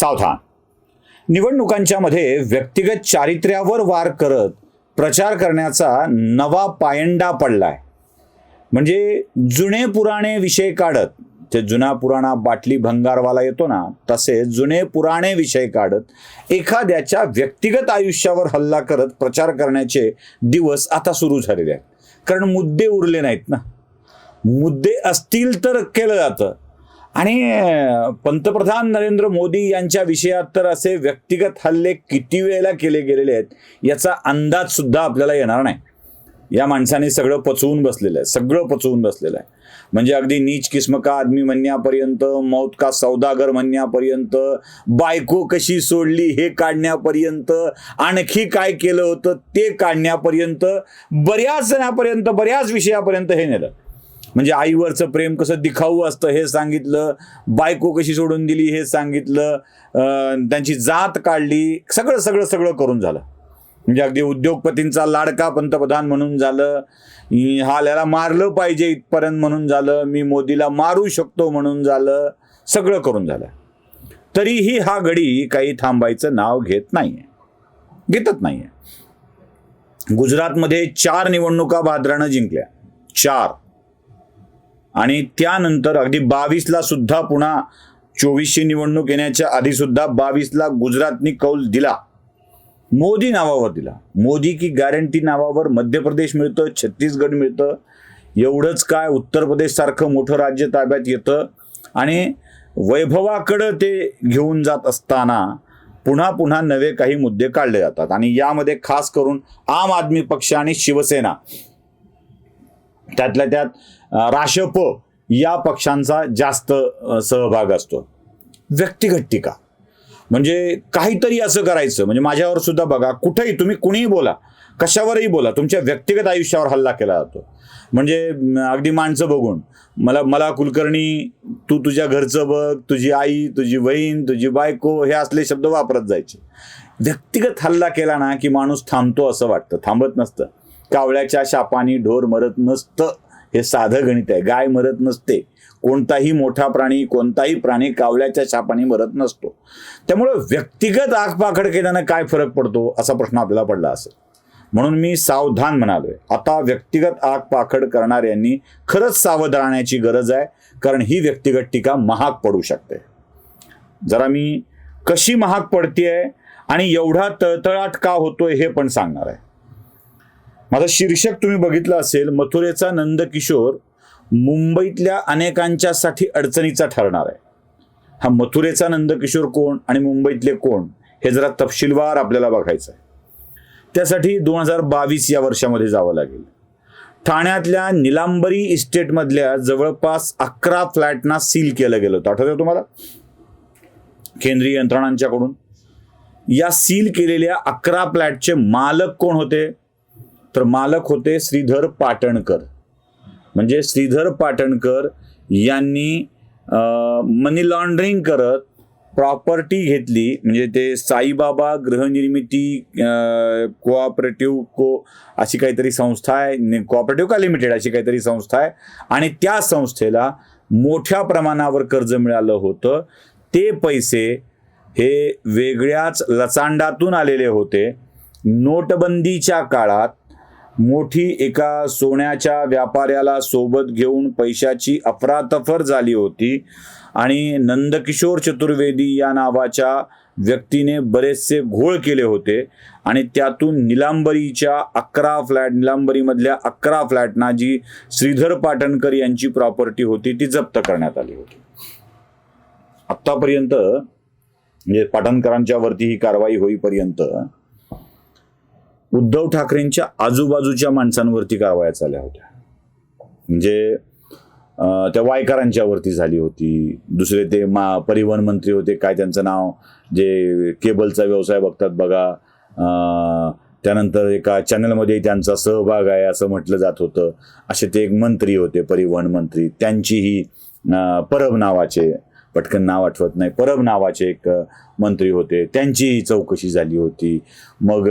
सावधान. निवडणुकांच्या मध्ये व्यक्तिगत चारित्र्यावर वार करत प्रचार करण्याचा नवा पायंडा पडलाय. म्हणजे जुने पुराणे विषय काढत ते जुना पुराणा बाटली भंगारवाला येतो ना तसे जुने पुराणे विषय काढत एखाद्याच्या व्यक्तिगत आयुष्यावर हल्ला करत प्रचार करण्याचे दिवस आता सुरू झालेले आहेत. कारण मुद्दे उरले नाहीत ना. मुद्दे असतील तर केलं जातं. आणि पंतप्रधान नरेंद्र मोदी यांच्या विषयात तर असे व्यक्तिगत हल्ले किती वेळेला केले गेलेले आहेत याचा अंदाज सुद्धा आपल्याला येणार नाही. या माणसाने सगळं पचवून बसलेलं आहे सगळं पचवून बसलेलं आहे. म्हणजे अगदी नीच किस्म का आदमी म्हणण्यापर्यंत मौत का सौदागर म्हणण्यापर्यंत बायको कशी सोडली हे काढण्यापर्यंत आणखी काय केलं होतं ते काढण्यापर्यंत बऱ्याच जणापर्यंत बऱ्याच विषयापर्यंत हे नेलं. म्हणजे आईवरचं प्रेम कसं दिखाऊ असतं हे सांगितलं बायको कशी सोडून दिली हे सांगितलं त्यांची जात काढली सगळं सगळं सगळं करून झालं. म्हणजे अगदी उद्योगपतींचा लाडका पंतप्रधान म्हणून झालं हाल्याला मारलं पाहिजे इथपर्यंत म्हणून झालं मी मोदीला मारू शकतो म्हणून झालं सगळं करून झालं. तरीही हा गडी काही थांबायचं नाव घेत नाही आहे घेतच नाही आहे गुजरातमध्ये चार निवडणुका भाद्रानं जिंकल्या. चार. आणि त्यानंतर अगदी बावीसला सुद्धा पुन्हा चोवीसशे निवडणूक येण्याच्या आधी सुद्धा बावीसला गुजरातनी कौल दिला. मोदी नावावर दिला. मोदी की गॅरंटी नावावर मध्य प्रदेश मिळतं छत्तीसगड मिळतं. एवढंच काय उत्तर प्रदेश सारखं मोठं राज्य ताब्यात येतं. आणि वैभवाकडं ते घेऊन जात असताना पुन्हा पुन्हा नवे काही मुद्दे काढले जातात. आणि यामध्ये खास करून आम आदमी पक्ष आणि शिवसेना. त्यातल्या त्यात राशप या पक्षांचा जास्त सहभाग असतो. व्यक्तिगत टीका. म्हणजे काहीतरी असं करायचं. म्हणजे माझ्यावर सुद्धा बघा कुठेही तुम्ही कुणीही बोला कशावरही बोला तुमच्या व्यक्तिगत आयुष्यावर हल्ला केला जातो. म्हणजे अगदी माणसं बघून मला मला कुलकर्णी तू तुझ्या घरचं बघ तुझी आई तुझी बहीण तुझी बायको हे असले शब्द वापरत जायचे. व्यक्तिगत हल्ला केला ना की माणूस थांबतो असं वाटतं. थांबत नसतं. कावळ्याच्या शापानी ढोर मरत नसतं. हे साधं गणित आहे. गाय मरत नसते. कोणताही मोठा प्राणी कोणताही प्राणी कावळ्याच्या शापाने मरत नसतो. त्यामुळं व्यक्तिगत आगपाखड केल्यानं काय फरक पडतो? असा प्रश्न आपल्याला पडला असेल. म्हणून मी सावधान म्हणालोय. आता व्यक्तिगत आगपाखड करणाऱ्यांनी खरंच सावध राहण्याची गरज आहे कारण ही व्यक्तिगत टीका महाग पडू शकते. जरा मी कशी महाग पडतीये आणि एवढा तळतळाट का होतोय हे पण सांगणार आहे. माझं शीर्षक तुम्ही बघितलं असेल मथुरेचा नंदकिशोर मुंबईतल्या अनेकांच्यासाठी अडचणीचा ठरणार आहे. हा मथुरेचा नंदकिशोर कोण आणि मुंबईतले कोण हे जरा तपशीलवार आपल्याला बघायचं आहे त्यासाठी दोन हजार बावीस या वर्षामध्ये जावं लागेल. ठाण्यातल्या निलांबरी इस्टेटमधल्या जवळपास अकरा फ्लॅटना सील केलं गेलं होतं. आठवतं तुम्हाला? केंद्रीय यंत्रणांच्याकडून. या सील केलेल्या अकरा फ्लॅटचे मालक कोण होते? तर मालक होते श्रीधर पाटणकर. म्हणजे श्रीधर पाटणकर यांनी मनी लॉन्ड्रिंग करत प्रॉपर्टी घेतली. म्हणजे ते साईबाबा गृहनिर्मिती कोऑपरेटिव्ह को अशी काहीतरी संस्था आहे. कोऑपरेटिव्ह का लिमिटेड अशी काहीतरी संस्था आहे. आणि त्या संस्थेला मोठ्या प्रमाणावर कर्ज मिळालं होतं. ते पैसे हे वेगळ्याच लचांडातून आलेले होते. नोटबंदीच्या काळात मोठी एका सोन्याच्या व्यापाऱ्याला सोबत घेऊन पैशाची अफरातफर झाली होती आणि नंदकिशोर चतुर्वेदी या नावाच्या व्यक्तीने बरेचसे घोळ केले होते. आणि त्यातून निलांबरीच्या अकरा फ्लॅट निलांबरीमधल्या अकरा फ्लॅटना जी श्रीधर पाटणकर यांची प्रॉपर्टी होती ती जप्त करण्यात आली होती. आत्तापर्यंत म्हणजे पाटणकरांच्या वरती ही कारवाई होईपर्यंत उद्धव ठाकरेंच्या आजूबाजूच्या माणसांवरती कारवाया चालल्या होत्या. म्हणजे त्या वायकरांच्या वरती झाली होती. दुसरे ते मा परिवहन मंत्री होते काय त्यांचं नाव जे केबलचा व्यवसाय बघतात बघा. त्यानंतर एका चॅनलमध्ये त्यांचा सहभाग आहे असं म्हटलं जात होतं. असे ते एक मंत्री होते परिवहन मंत्री. त्यांचीही परब नावाचे पटकन नाव आठवत नाही. परब नावाचे एक मंत्री होते. त्यांची चौकशी झाली होती. मग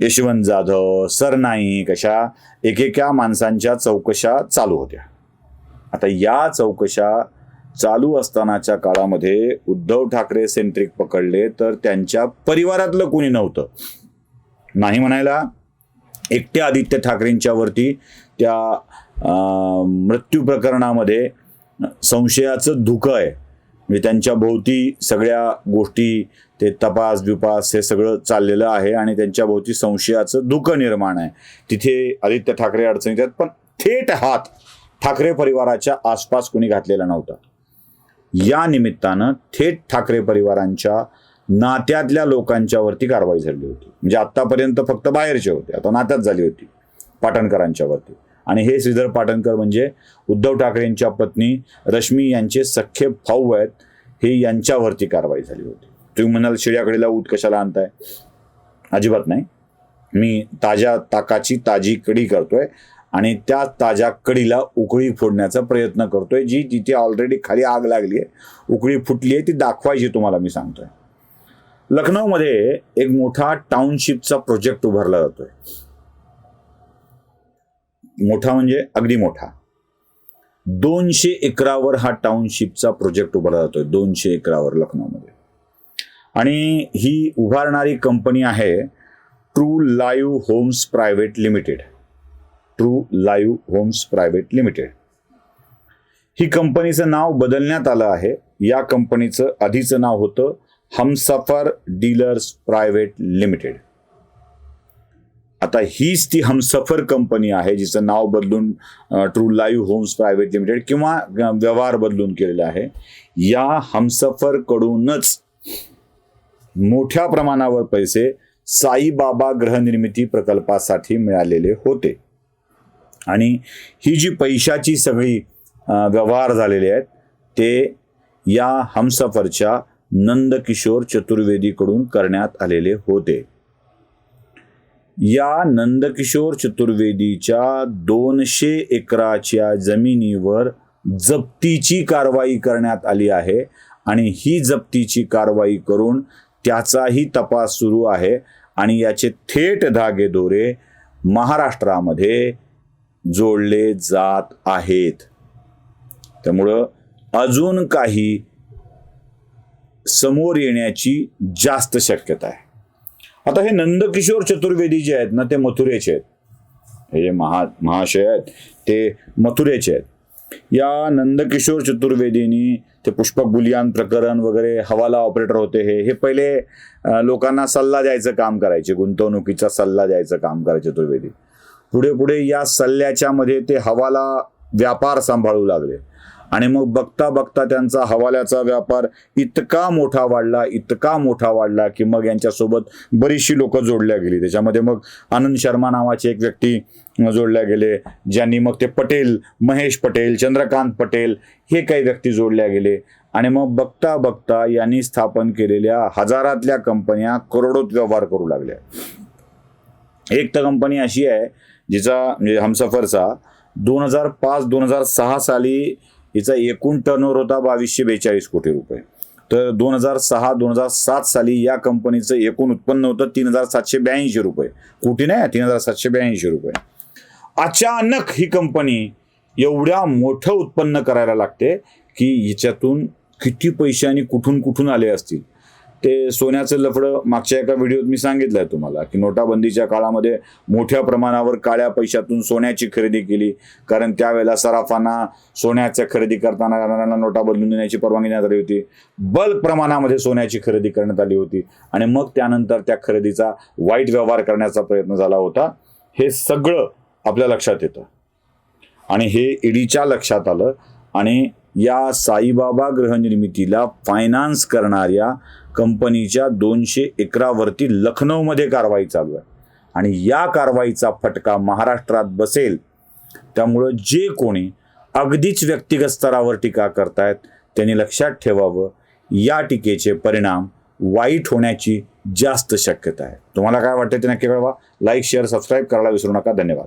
यशवंत जाधव सरनाईक अशा एकेका माणसांच्या चौकशा चालू होत्या. आता या चौकशा चालू असतानाच्या काळामध्ये उद्धव ठाकरे सेंट्रिक पकडले तर त्यांच्या परिवारातलं कोणी नव्हतं. नाही म्हणायला एकट्या आदित्य ठाकरेंच्या वरती त्या मृत्यू प्रकरणामध्ये संशयाचं धुकं आहे. म्हणजे त्यांच्या भोवती सगळ्या गोष्टी ते तपास बिपास हे सगळं चाललेलं आहे आणि त्यांच्या भोवती संशयाचं दुःख निर्माण आहे. तिथे आदित्य ठाकरे अडचणीत आहेत पण थेट हात ठाकरे परिवाराच्या आसपास कोणी घातलेला नव्हता. या निमित्तानं थेट ठाकरे परिवारांच्या नात्यातल्या लोकांच्या वरती कारवाई झाली होती. म्हणजे आतापर्यंत फक्त बाहेरचे होते आता नात्यात झाली होती पाटणकरांच्या वरती आणि हे श्रीधर पाटणकर म्हणजे उद्धव ठाकरेंच्या पत्नी रश्मी यांचे सख्खे भाऊ आहेत. हे यांच्यावरती कारवाई झाली होती. तुम्ही म्हणाल शिड्याकडीला ऊत कशाला आणताय? अजिबात नाही. मी ताज्या ताकाची ताजी कडी करतोय आणि त्या ताज्या कडीला उकळी फोडण्याचा प्रयत्न करतोय. जी तिथे ऑलरेडी खाली आग लागली आहे उकळी फुटली आहे ती दाखवायची तुम्हाला मी सांगतोय. लखनौमध्ये एक मोठा टाउनशिपचा प्रोजेक्ट उभारला जातोय. मोठा म्हणजे अगदी मोठा. दोनशे एकरावर हा टाउनशिपचा प्रोजेक्ट उभारला जातोय दोनशे एकरावर लखनौमध्ये. आणि ही उभारणारी कंपनी आहे true live homes private limited true live homes private limited ही कंपनीचं नाव बदलण्यात आलं आहे. या कंपनीचं आधीचं नाव होतं हमसफर डीलर्स प्रायव्हेट लिमिटेड. आता हीच ती हमसफर कंपनी आहे जिचं नाव बदलून true live homes private limited किंवा व्यवहार बदलून केलेला आहे. या हमसफर कडूनच मोठ्या प्रमाणावर पैसे साईबाबा गृहनिर्मिती प्रकल्पासाठी मिळालेले होते. आणि ही जी पैशाची सगळी व्यवहार झालेले आहेत ते या हमसफरच्या नंदकिशोर चतुर्वेदीकडून करण्यात आलेले होते. या नंदकिशोर चतुर्वेदीच्या दोनशे एकराच्या जमिनीवर जप्तीची कारवाई करण्यात आली आहे आणि ही जप्तीची कारवाई करून त्याचाही तपास सुरू आहे आणि याचे थेट धागेदोरे महाराष्ट्रामध्ये जोडले जात आहेत. त्यामुळं अजून काही समोर येण्याची जास्त शक्यता आहे. आता हे नंदकिशोर चतुर्वेदी जे आहेत ना ते मथुरेचे आहेत. हे जे महा महाशय आहेत ते मथुरेचे आहेत. या नंदकिशोर चतुर्वेदींनी ते पुष्पक बुलियान प्रकरण वगैरे हवाला ऑपरेटर होते हे हे पहिले लोकांना सल्ला द्यायचं काम करायचे गुंतवणुकीचा सल्ला द्यायचं काम करायचे चतुर्वेदी. पुढे पुढे या सल्ल्याच्या मध्ये ते हवाला व्यापार सांभाळू लागले. आणि मग बघता बघता त्यांचा हवाल्याचा व्यापार इतका मोठा वाढला इतका मोठा वाढला की मग यांच्यासोबत बरीचशी लोक जोडल्या गेली. त्याच्यामध्ये मग आनंद शर्मा नावाचे एक व्यक्ती जोडल्या गेले ज्यांनी मग ते पटेल महेश पटेल चंद्रकांत पटेल हे काही व्यक्ती जोडल्या गेले. आणि मग बघता बघता यांनी स्थापन केलेल्या हजारातल्या कंपन्या करोडोत व्यवहार करू लागल्या. एक तर कंपनी अशी आहे जिचा म्हणजे हमसफरचा दोन हजार पाच दोन हजार सहा साली हिचा एकूण टर्नओव्हर होता बावीसशे बेचाळीस कोटी रुपये. तर दोन हजार सहा दोन हजार सात साली या कंपनीचं एकूण उत्पन्न होतं तीन हजार सातशे ब्याऐंशी रुपये. कोटी नाही तीन हजार सातशे ब्याऐंशी रुपये. अचानक ही कंपनी एवढ्या मोठं उत्पन्न करायला लागते की हिच्यातून किती पैसे आणि कुठून कुठून आले असतील? ते सोन्याचं लफडं मागच्या एका व्हिडिओत मी सांगितलं आहे तुम्हाला की नोटाबंदीच्या काळामध्ये मोठ्या प्रमाणावर काळ्या पैशातून सोन्याची खरेदी केली. कारण त्यावेळेला सराफांना सोन्याच्या खरेदी करताना करणाऱ्यांना नोटा बदलून देण्याची परवानगी देण्यात आली होती. बल्क प्रमाणामध्ये सोन्याची खरेदी करण्यात आली होती. आणि मग त्यानंतर त्या खरेदीचा वाईट व्यवहार करण्याचा प्रयत्न झाला होता. हे सगळं आपल्या लक्षात येतं. आणि हे ईडीच्या लक्षात आलं. आणि या साईबाबा गृहनिर्मितीला फायनान्स करणाऱ्या कंपनीच्या दोनशे एकरावरती लखनौमध्ये कारवाई चालू आहे. आणि या कारवाईचा फटका महाराष्ट्रात बसेल त्यामुळं जे कोणी अगदीच व्यक्तिगत स्तरावर टीका करतायत त्यांनी लक्षात ठेवावं. या टीकेचे परिणाम वाईट होण्याची जास्त शक्यता आहे. तुम्हाला काय वाटतं ते नक्की कळवा. लाईक शेअर सबस्क्राईब करायला विसरू नका. धन्यवाद.